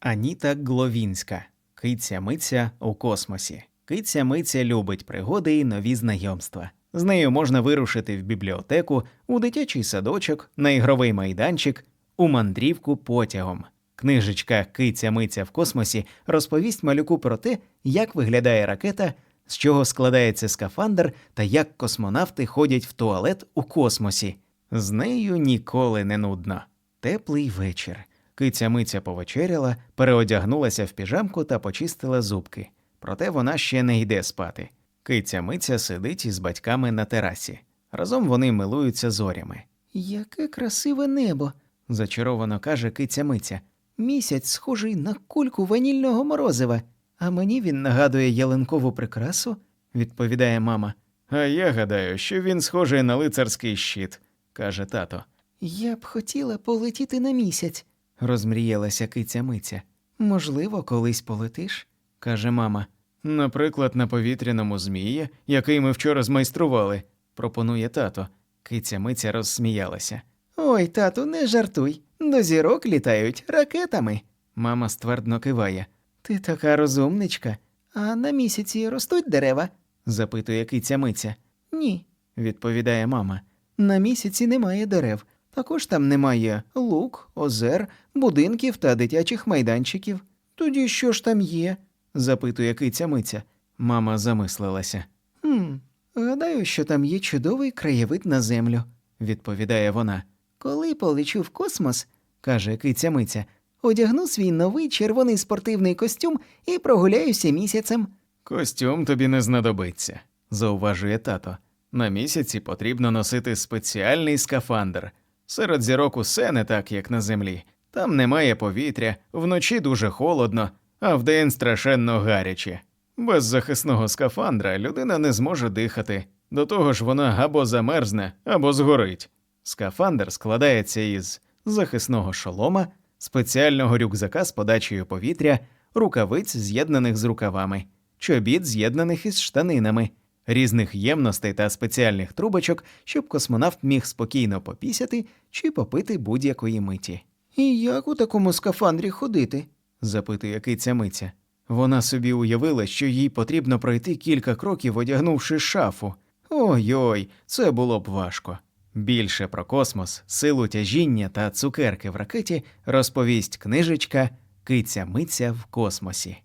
Аніта Гловінська. Киця миця у космосі. Киця миця любить пригоди і нові знайомства. З нею можна вирушити в бібліотеку, у дитячий садочок, на ігровий майданчик, у мандрівку потягом. Книжечка Киця миця в космосі розповість малюку про те, як виглядає ракета, з чого складається скафандр та як космонавти ходять в туалет у космосі. З нею ніколи не нудно. Теплий вечір. Киця миця повечеряла, переодягнулася в піжамку та почистила зубки. Проте вона ще не йде спати. Киця миця сидить із батьками на терасі. Разом вони милуються зорями. Яке красиве небо, зачаровано каже киця миця. Місяць схожий на кульку ванільного морозива. А мені він нагадує ялинкову прикрасу, відповідає мама. А я гадаю, що він схожий на лицарський щит, каже тато. Я б хотіла полетіти на місяць, розмріялася киця миця. Можливо, колись полетиш, каже мама. Наприклад, на повітряному змії, який ми вчора змайстрували, пропонує тато. Киця миця розсміялася. Ой, тату, не жартуй. До зірок літають ракетами. Мама ствердно киває. Ти така розумничка. А на місяці ростуть дерева? запитує киця миця. Ні, відповідає мама. На місяці немає дерев. Також там немає лук, озер, будинків та дитячих майданчиків. Тоді що ж там є? запитує киця миця. Мама замислилася. Хм, гадаю, що там є чудовий краєвид на землю, відповідає вона. Коли полечу в космос, каже киця миця, одягну свій новий червоний спортивний костюм і прогуляюся місяцем. Костюм тобі не знадобиться, зауважує тато. На місяці потрібно носити спеціальний скафандр. Серед зірок усе не так, як на землі. Там немає повітря, вночі дуже холодно, а вдень страшенно гаряче. Без захисного скафандра людина не зможе дихати. До того ж, вона або замерзне, або згорить. Скафандр складається із захисного шолома, спеціального рюкзака з подачею повітря, рукавиць, з'єднаних з рукавами, чобіт, з'єднаних із штанинами, різних ємностей та спеціальних трубочок, щоб космонавт міг спокійно попісяти чи попити будь-якої миті. І як у такому скафандрі ходити? запитує киця миця. Вона собі уявила, що їй потрібно пройти кілька кроків, одягнувши шафу. Ой-ой, це було б важко. Більше про космос, силу тяжіння та цукерки в ракеті розповість книжечка Киця миця в космосі.